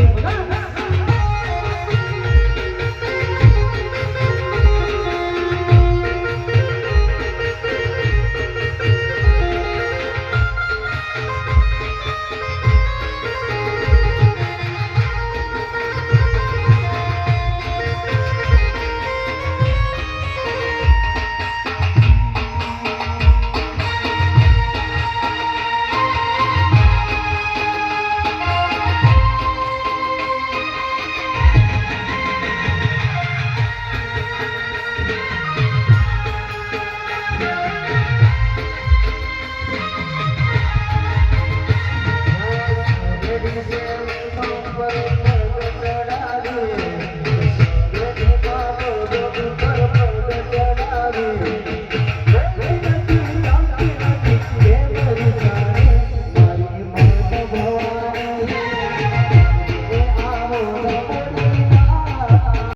yapıyorsun ha?